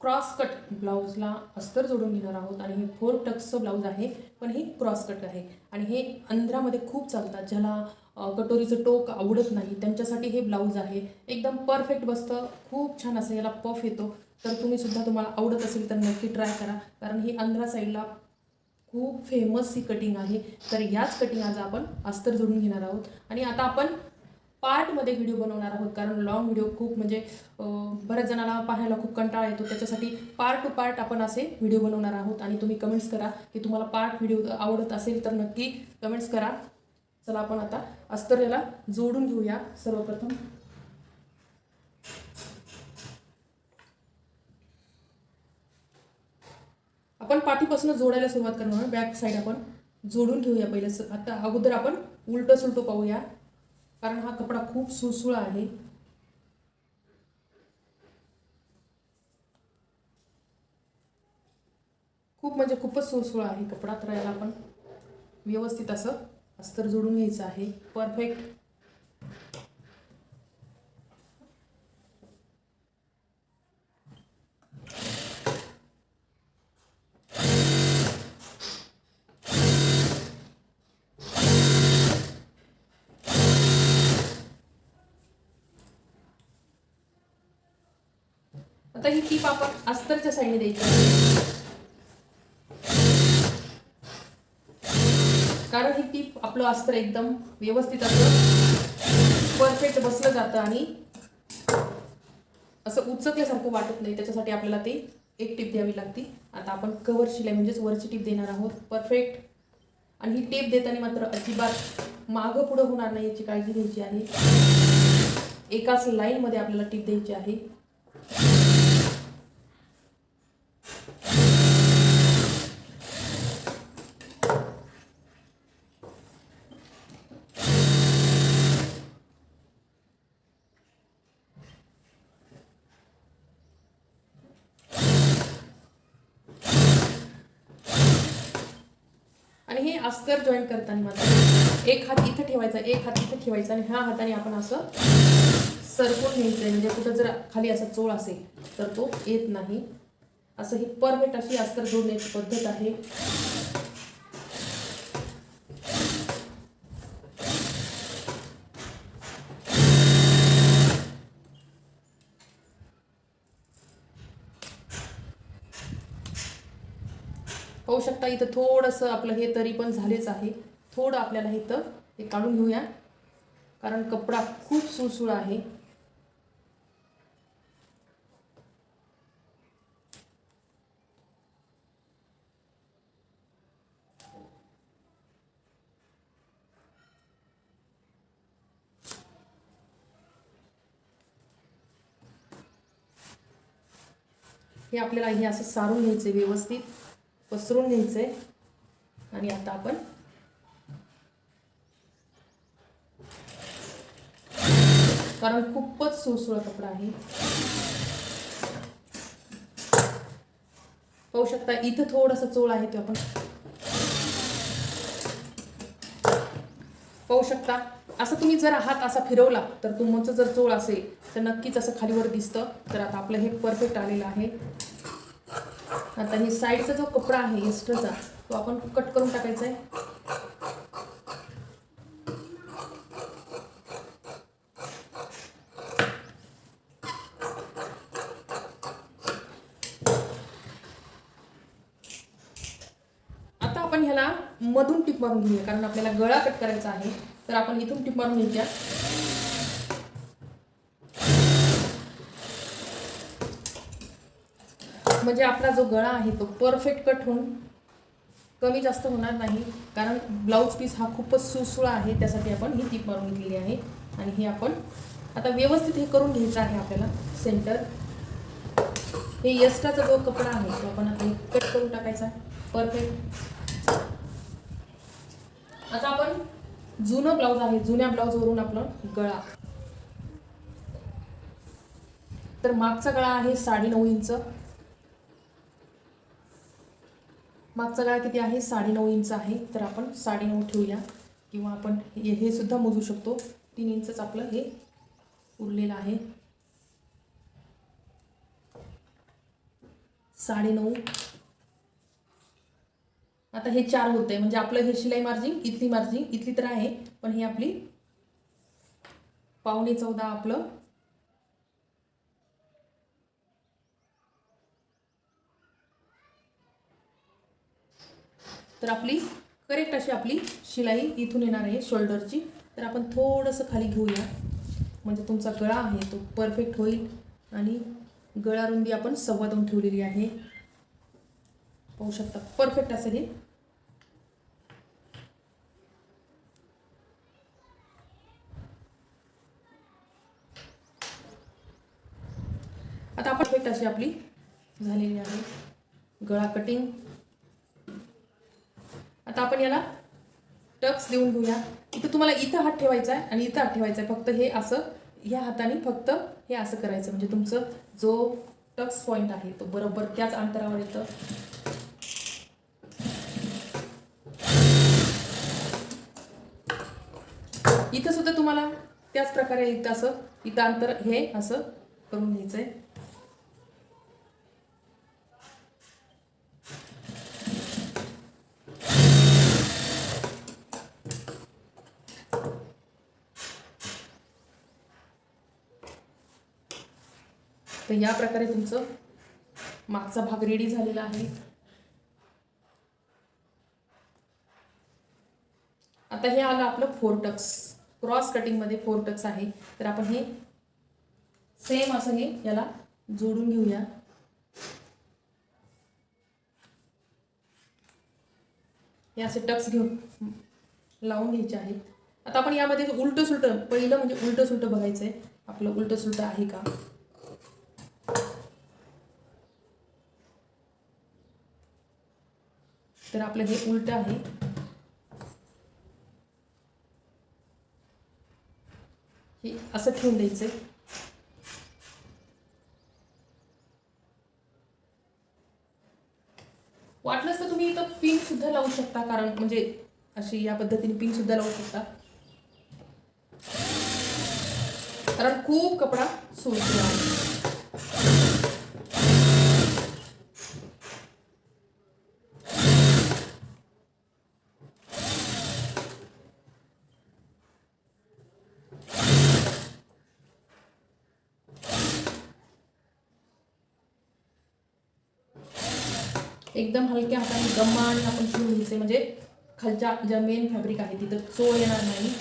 Cross cut ब्लाऊजला अस्तर जोडून घेणार आहोत आणि हे फोर टक्सचं ब्लाऊज आहे पण हे क्रॉस कट आहे. आणि हे अंध्रामध्ये खूप चालतात ज्याला कटोरीचं टोक आवडत नाही त्यांच्यासाठी हे ब्लाऊज आहे. एकदम परफेक्ट बसतं खूप छान असं याला पफ येतो. तर तुम्ही सुद्धा तुम्हाला आवडत असेल तर नक्की ट्राय करा. कारण ही अंध्रा साईडला खूप फेमस ही कटिंग आहे. तर याच कटिंग आज आपण अस्तर जोडून घेणार आहोत. आणि आता आपण पार्टमध्ये व्हिडिओ बनवणार आहोत. कारण लॉंग व्हिडिओ खूप म्हणजे बऱ्याच जणांना पाहायला खूप कंटाळा येतो. त्याच्यासाठी पार्ट टू पार्ट आपण असे व्हिडिओ बनवणार आहोत. आणि तुम्ही कमेंट्स करा. की तुम्हाला पार्ट व्हिडिओ आवडत असेल तर नक्की कमेंट्स करा. चला आपण आता अस्तर्याला जोडून घेऊया सर्वप्रथम. आपण पाठीपासून जोडायला सुरुवात करणार बॅक साईड आपण जोडून घेऊया पहिले. आता अगोदर आपण उलटं सुलटं पाहूया. कारण हा कपडा खूप सुळसुळा आहे. खूप म्हणजे खूपच सुळसुळा आहे कपडा तर याला आपण व्यवस्थित असं अस्तर जोडून घ्यायचं आहे. परफेक्ट आता ही टीप आपण अस्तरच्या साईडने द्यायची. कारण ही टीप आपलं अस्तर एकदम व्यवस्थित असं परफेक्ट बसलं जातं आणि असं उचकल्यासारखं वाटत नाही. त्याच्यासाठी आपल्याला ते एक टीप द्यावी लागते. आता आपण कवर शिलाई म्हणजेच वरची टीप देणार आहोत. परफेक्ट आणि ही टेप देताना मात्र अजिबात मागं पुढं होणार नाही याची काळजी घ्यायची आहे. एकाच लाईनमध्ये आपल्याला टीप द्यायची आहे. आणि हे अस्तर जॉईन करताना मात्र एक हात इथं ठेवायचा एक हात इथं ठेवायचा आणि ह्या हाताने आपण असं सरकून घ्यायचं म्हणजे कुठं जर खाली असा चोळ असेल तर तो येत नाही. असं ही परफेक्ट अशी अस्तर जोडण्याची पद्धत आहे. पाहू शकता इथं थोडंसं आपलं हे तरी पण झालेच आहे. थोडं आपल्याला इथं हे काढून घेऊया. कारण कपडा खूप सुळसुळ आहे. हे आपल्याला हे असं सारून घ्यायचे व्यवस्थित. पसरून घ्यायचं. आहे आणि आता आपण कारण खूपच सुळसुळा कपडा आहे. पाहू शकता इथं थोडासा चोळ आहे तो आपण. पाहू शकता असं तुम्ही जर हात असा फिरवला तर तुमचं जर चोळ असेल तर नक्कीच असं खालीवर दिसतं. तर आता आपलं हे परफेक्ट आलेलं आहे. आता हे साईडचा जो कपडा आहे एक्स्ट्राचा तो आपण कट करून टाकायचा आहे. आता आपण ह्याला मधून टिप मारून घेऊया कारण आपल्याला गळा कट करायचा आहे. तर आपण इथून टिप मारून घ्यायच्या म्हणजे आपला जो गळा आहे तो परफेक्ट कट होऊन कमी जास्त होणार नाही. कारण ब्लाऊज पीस हा खूपच सुसुळा आहे त्यासाठी आपण ही टीप मारून घेतलेली आहे. आणि हे आपण आता व्यवस्थित हे करून घ्यायचं आहे आपल्याला सेंटर हे यस्टाचा जो कपडा आहे तो आपण आता कट करून टाकायचा परफेक्ट आता आपण जुनं ब्लाऊज आहे जुन्या ब्लाऊजवरून आपलं गळा. तर मागचा गळा आहे साडे नऊ इंच. मागचा गळा किती आहे? साडेनऊ इंच आहे. तर आपण साडेनऊ ठेवूया. किंवा आपण हे हे सुद्धा मोजू शकतो. तीन इंचच आपलं हे उरलेलं आहे. साडेनऊ. आता हे चार होत आहे म्हणजे आपलं हे शिलाई मार्जिन इथली मार्जिन इथली तर आहे. पण ही आपली पावणे चौदा आपलं तर आपली करेक्ट अशी आपली शिलाई इथून येणार आहे शोल्डरची तर आपण थोडंसं खाली घेऊया. म्हणजे तुमचा गळा आहे तो परफेक्ट होईल. आणि गळा रुंदी आपण सव्वा दोन ठेवलेली आहे. पाहू शकता परफेक्ट असेल हे. आता परफेक्ट अशी आपली झालेली आहे. गळा कटिंग आता आपण याला टक्स देऊन घेऊया. इथं तुम्हाला इथं हात ठेवायचा आहे आणि इथं हात ठेवायचा आहे. फक्त हे असं ह्या हाताने फक्त हे असं करायचं. म्हणजे तुमचं जो टक्स पॉईंट आहे तो बरोबर त्याच अंतरावर येतं. इथं सुद्धा तुम्हाला त्याच प्रकारे इथं असं इथं अंतर हे असं करून घ्यायचं आहे तर या प्रकारे तुमचं मागचा भाग रेडी झालेला आहे. आता हे आलं आपलं फोर टक्स क्रॉस कटिंगमध्ये फोर टक्स आहे. तर आपण हे सेम असं हे याला जोडून घेऊया. हे असे टक्स घेऊन लावून घ्यायचे आहेत. आता आपण यामध्ये उलटं सुलटं पहिलं म्हणजे उलटं सुलटं बघायचं आहे आपलं उलटं सुलटं आहे का? तर आपलं हे उलट आहे. हे असं ठेवून आहे वाटलंच तर तुम्ही इथं पिन सुद्धा लावू शकता कारण म्हणजे अशी या पद्धतीने पिन सुद्धा लावू शकता. कारण खूप कपडा सोडतो आहे एकदम हलक्या हाताने गम्माने आपण शिवून घ्यायचे. म्हणजे खालच्या ज्या मेन फॅब्रिक आहे तिथं चोळ येणार नाही.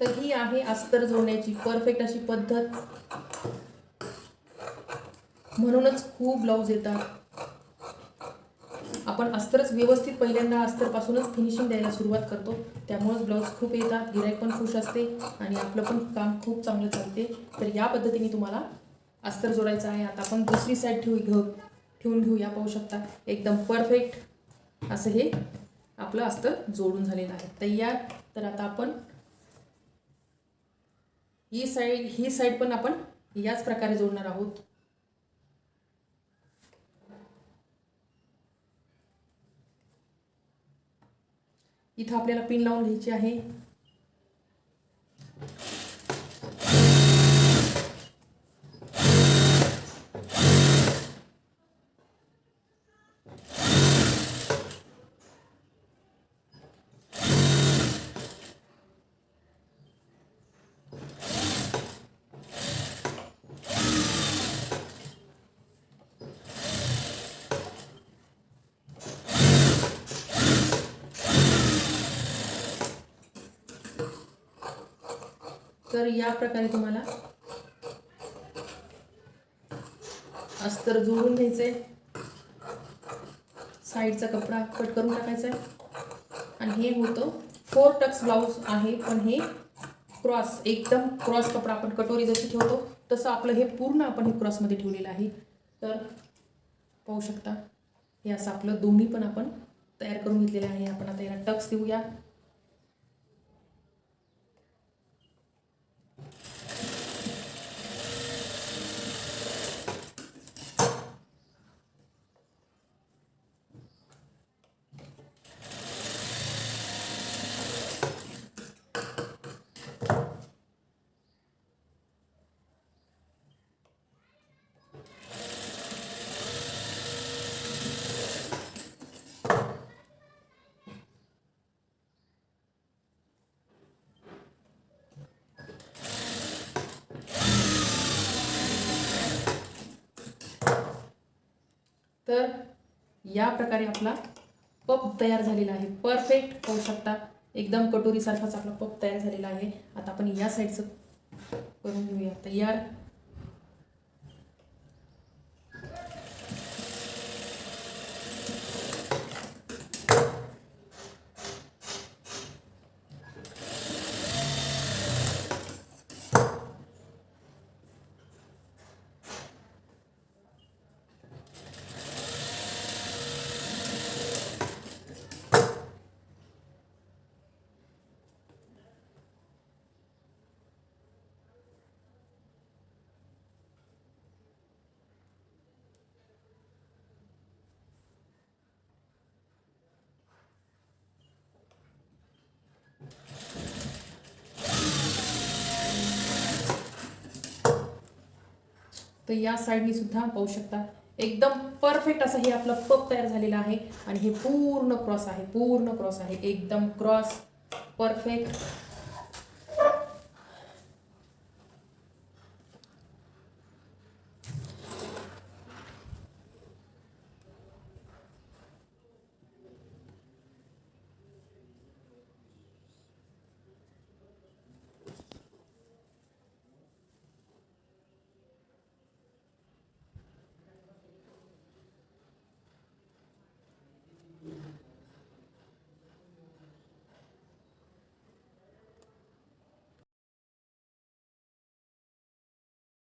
तर ही आहे अस्तर जोडण्याची परफेक्ट अशी पद्धत. म्हणूनच खूप ब्लाऊज येतात. आपण अस्तरच व्यवस्थित पहिल्यांदा अस्तरपासूनच फिनिशिंग द्यायला सुरुवात करतो. त्यामुळेच ब्लाऊज खूप येतात गिराईक पण खुश असते आणि आपलं पण काम खूप चांगलं चालते. तर या पद्धतीने तुम्हाला अस्तर जोडायचं आहे. आता आपण दुसरी साईड ठेवू घेऊ ठेवून घेऊया पाहू शकता. एकदम परफेक्ट असं हे आपलं अस्तर जोडून झालेलं आहे. तयार. तर आता आपण ही साईड ही साईड पण आपण याच प्रकारे जोडणार आहोत. इथं आपल्याला पिन लावून घ्यायची आहे. तर या प्रकारे तुम्हाला अस्तर जोडून आहे साईडचा कपडा कट करून टाकायचा आहे. आणि हे होतं फोर टक्स ब्लाऊज आहे पण हे क्रॉस एकदम क्रॉस कपडा आपण कटोरी जशी ठेवतो तसं आपलं हे पूर्ण आपण हे क्रॉसमध्ये ठेवलेलं आहे. तर पाहू शकता हे असं आपलं दोन्ही पण आपण तयार करून घेतलेलं आहे. आपण आता याला टक्स देऊया. या प्रकारे आपला पप तयार झालेला आहे. परफेक्ट पाहू शकता. एकदम कटोरीसारखाच आपला पप तयार झालेला आहे. आता आपण या साईडचं करून घेऊया. तयार. तर या साईडनी सुद्धा पाहू शकता. एकदम परफेक्ट असं हे आपलं पप तयार झालेलं आहे. आणि हे पूर्ण क्रॉस आहे पूर्ण क्रॉस आहे. एकदम क्रॉस परफेक्ट